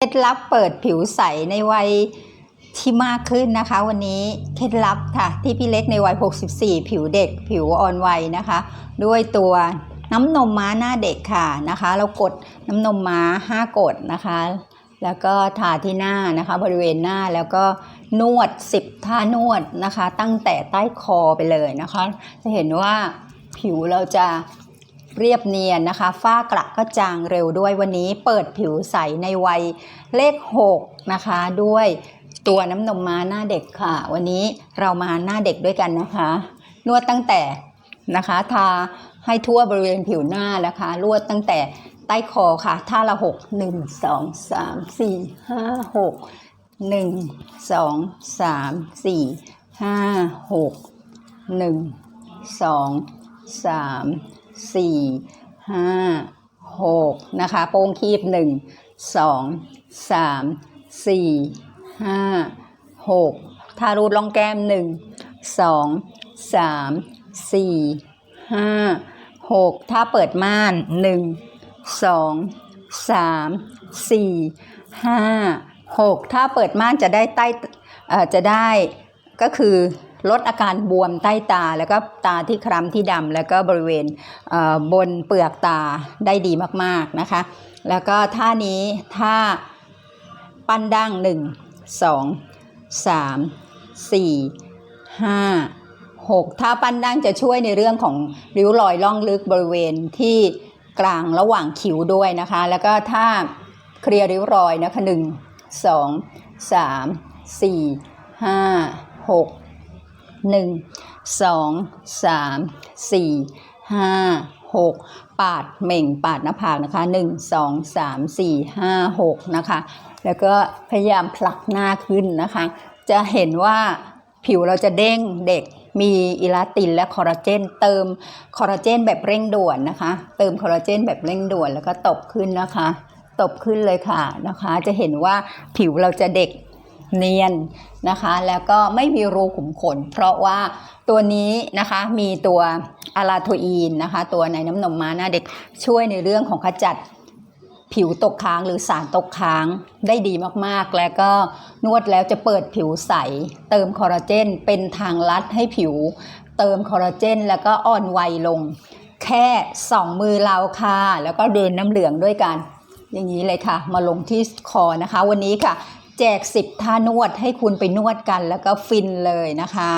เคล็ดลับเปิดผิวใสในวัยที่มากขึ้นนะคะ วันนี้เคล็ดลับค่ะที่พี่เล็กในวัย 64 ผิวเด็ก ผิวอ่อนวัยนะคะ ด้วยตัวน้ำนมม้าหน้าเด็กค่ะนะคะ เรากดน้ำนมม้า 5 กดนะคะ แล้วก็ทาที่หน้านะคะ บริเวณหน้าแล้วก็นวด 10 ท่านวดนะคะ ตั้งแต่ใต้คอไปเลยนะคะ จะเห็นว่าผิวเราจะ เรียบเนียนนะคะ ฝ้ากระก็จางเร็วด้วยวันนี้เปิดผิวใสในวัยเลข 6 นะคะ ด้วยตัวน้ำนมม้าหน้าเด็กค่ะ วันนี้เรามาหน้าเด็กด้วยกันนะคะ นวดตั้งแต่นะคะ ทาให้ทั่วบริเวณผิวหน้านะคะลวดตั้งแต่ใต้คอค่ะ ท่าละหกหนึ่งสองสามสี่ห้าหกหนึ่งสองสามสี่ห้าหกหนึ่งสองสาม สี่ห้าหกนะคะโป้งคีบหนึ่งสองสามสี่ห้าหกทารูดรองแก้มหนึ่งสองสามสี่ห้าหกถ้าเปิดม่านหนึ่งสองสามสี่ห้าหกถ้าเปิดม่านจะได้ใต้เออจะได้ก็คือ ลดอาการบวมใต้ตา แล้วก็ตาที่คล้ำที่ดำแล้วก็บริเวณเบนเปลือกตาได้ดีมากๆนะคะ แล้วก็ท่านี้ท่าปั้นดั้งหนึ่งสองสามสี่ห้าหกท่าปั้นดั้งจะช่วยในเรื่องของริ้วรอยล่องลึกบริเวณที่กลางระหว่างคิ้วด้วยนะคะ แล้วก็ท่าเคลียร์ริ้วรอยนะคะหนึ่งสองสามสี่ หนึ่งสองสามสี่ห้าหกปาดเหม่งปาดหน้าผากนะคะหนึ่งสองสามสี่ห้าหกนะคะ แล้วก็พยายามผลักหน้าขึ้นนะคะ จะเห็นว่าผิวเราจะเด้งเด็กมีอิลาตินและคอลลาเจน เติมคอลลาเจนแบบเร่งด่วนนะคะ เติมคอลลาเจนแบบเร่งด่วนแล้วก็ตบขึ้นนะคะ ตบขึ้นเลยค่ะนะคะ จะเห็นว่าผิวเราจะเด็ก เนียนนะคะแล้วก็ไม่มีรูขุมขน เพราะว่าตัวนี้นะคะมีตัวอาราโทอีนนะคะตัวในน้ำนมม้าหน้าเด็กช่วยในเรื่องของขจัดผิวตกค้างหรือสารตกค้างได้ดีมากๆ แล้วก็นวดแล้วจะเปิดผิวใส เติมคอลลาเจนเป็นทางลัดให้ผิว เติมคอลลาเจนแล้วก็อ่อนวัยลง แค่สองมือเราค่ะแล้วก็เดินน้ำเหลืองด้วยกัน อย่างนี้เลยค่ะ มาลงที่คอนะคะ วันนี้ค่ะ แจก 10ท่านวดให้คุณไปนวดกันแล้วก็ฟินเลยนะคะ